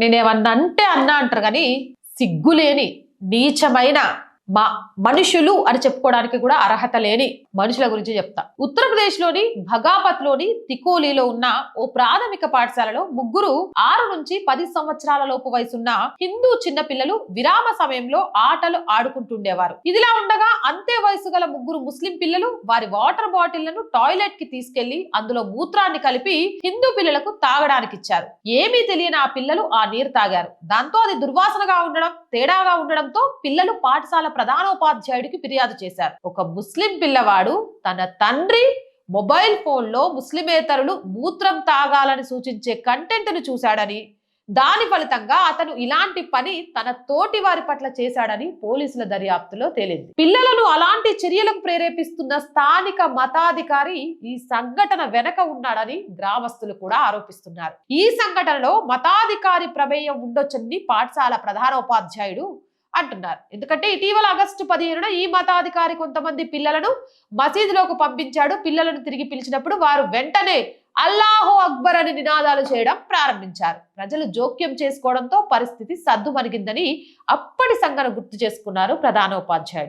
నేనేమన్నా అంటే అన్నా అంటారు కానీ సిగ్గులేని నీచమైన మా మనుషులు అని చెప్పుకోవడానికి కూడా అర్హత లేని మనుషుల గురించి చెప్తా. ఉత్తరప్రదేశ్లోని భగాపత్లోని తికోలీలో ఉన్న ఓ ప్రాథమిక పాఠశాలలో ముగ్గురు ఆరు నుంచి పది సంవత్సరాల లోపు వయసున్న హిందూ చిన్న పిల్లలు విరామ సమయంలో ఆటలు ఆడుకుంటుండేవారు. ఇదిలా ఉండగా అంతే వయసు గల ముగ్గురు ముస్లిం పిల్లలు వారి వాటర్ బాటిళ్ళను టాయిలెట్కి తీసుకెళ్ళి అందులో మూత్రాన్ని కలిపి హిందూ పిల్లలకు తాగడానికి ఇచ్చారు ఏమీ తెలియని ఆ పిల్లలు ఆ నీరు తాగారు. దాంతో అది దుర్వాసనగా ఉండడం తేడాగా ఉండడంతో పిల్లలు పాఠశాల ప్రధానోపాధ్యాయుడికి ఫిర్యాదు చేశారు. ఒక ముస్లిం పిల్లవాడు తన తండ్రి మొబైల్ ఫోన్లో ముస్లిమేతరులు మూత్రం తాగాలని సూచించే కంటెంట్ను చూశాడని దాని ఫలితంగా అతను ఇలాంటి పని తన తోటి వారి పట్ల చేశాడని పోలీసుల దర్యాప్తులో తేలింది. పిల్లలను అలాంటి చర్యలకు ప్రేరేపిస్తున్న స్థానిక మతాధికారి ఈ సంఘటన వెనక ఉన్నాడని గ్రామస్తులు కూడా ఆరోపిస్తున్నారు. ఈ సంఘటనలో మతాధికారి ప్రమేయం ఉండొచ్చని పాఠశాల ప్రధానోపాధ్యాయుడు అంటున్నారు. ఎందుకంటే ఇటీవల ఆగస్టు పదిహేనున ఈ మతాధికారి కొంతమంది పిల్లలను మసీదులోకి పంపించాడు. పిల్లలను తిరిగి పిలిచినప్పుడు వారు వెంటనే అల్లాహో అక్బర్ అని నినాదాలు చేయడం ప్రారంభించారు. ప్రజలు జోక్యం చేసుకోవడంతో పరిస్థితి సద్దుమణిగిందని అప్పటి సంఘన గుర్తు చేసుకున్నారు ప్రధానోపాధ్యాయుడు.